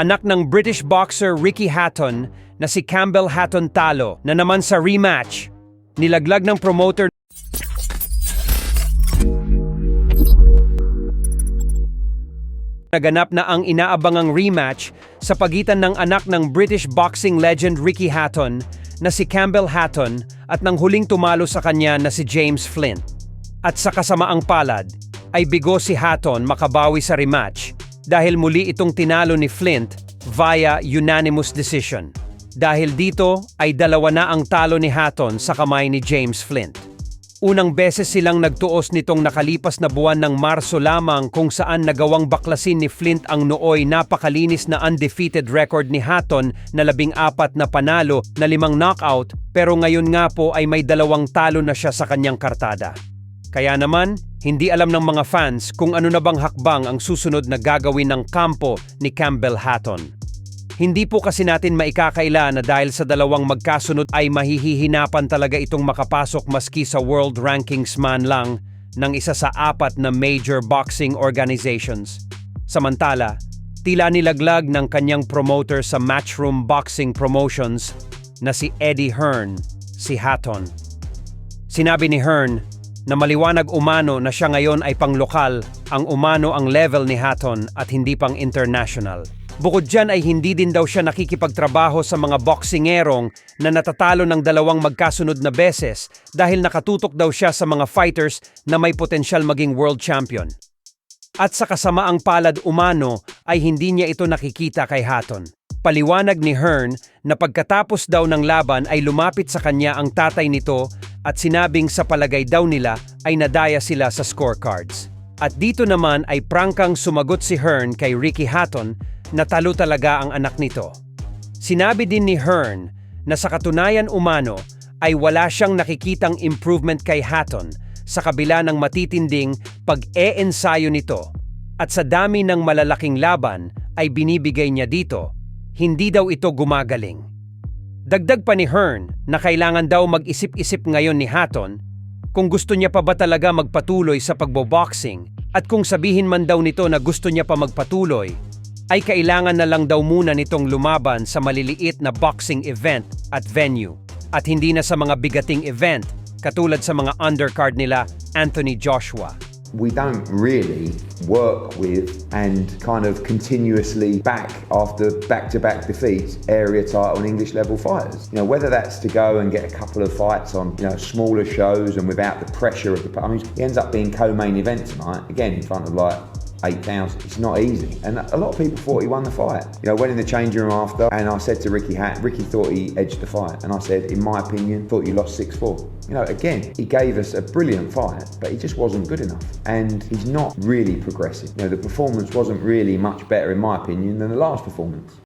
anak ng British boxer Ricky Hatton na si Campbell Hatton Talo na naman sa rematch. Nilaglag ng promoter Naganap na ang inaabangang rematch sa pagitan ng anak ng British boxing legend Ricky Hatton na si Campbell Hatton at ng huling tumalo sa kanya na si James Flint. At sa kasamaang palad, ay bigo si Hatton makabawi sa rematch dahil muli itong tinalo ni Flint via unanimous decision. Dahil dito ay dalawa na ang talo ni Hatton sa kamay ni James Flint. Unang beses silang nagtuos nitong nakalipas na buwan ng Marso lamang kung saan nagawang baklasin ni Flint ang nooy napakalinis na undefeated record ni Hatton na labing apat na panalo na limang knockout pero ngayon nga po ay may dalawang talo na siya sa kanyang kartada. Kaya naman, hindi alam ng mga fans kung ano na bang hakbang ang susunod na gagawin ng kampo ni Campbell Hatton. Hindi po kasi natin maikakaila na dahil sa dalawang magkasunod ay mahihihinapan talaga itong makapasok maski sa world rankings man lang ng isa sa apat na major boxing organizations. Samantala, tila nilaglag ng kanyang promoter sa Matchroom Boxing Promotions na si Eddie Hearn, si Hatton. Sinabi ni Hearn na maliwanag umano na siya ngayon ay panglokal, ang umano ang level ni Hatton at hindi pang international. Bukod dyan ay hindi din daw siya nakikipagtrabaho sa mga boksingerong na natatalo ng dalawang magkasunod na beses dahil nakatutok daw siya sa mga fighters na may potensyal maging world champion. At sa kasamaang palad umano ay hindi niya ito nakikita kay Hatton. Paliwanag ni Hearn na pagkatapos daw ng laban ay lumapit sa kanya ang tatay nito at sinabing sa palagay daw nila ay nadaya sila sa scorecards. At dito naman ay prangkang sumagot si Hearn kay Ricky Hatton na talo talaga ang anak nito. Sinabi din ni Hearn na sa katunayan umano ay wala siyang nakikitang improvement kay Hatton sa kabila ng matitinding pag-e-ensayo nito. At sa dami ng malalaking laban ay binibigay niya dito, hindi daw ito gumagaling. Dagdag pa ni Hearn na kailangan daw mag-isip-isip ngayon ni Hatton kung gusto niya pa ba talaga magpatuloy sa pagboboxing at kung sabihin man daw nito na gusto niya pa magpatuloy, ay kailangan na lang daw muna nitong lumaban sa maliliit na boxing event at venue at hindi na sa mga bigating event katulad sa mga undercard nila Anthony Joshua. We don't really work with and kind of continuously back after back-to-back defeats area title and English level fighters. You know, whether that's to go and get a couple of fights on, you know, smaller shows and without the pressure of the I mean, he ends up being co-main event tonight, again in front of like 8,000. It's not easy. And a lot of people thought he won the fight. You know, went in the changing room after and I said to Ricky Hat, Ricky thought he edged the fight. And I said, in my opinion, thought you lost 6-4. You know, again, he gave us a brilliant fight, but he just wasn't good enough. And he's not really progressing. You know, the performance wasn't really much better, in my opinion, than the last performance.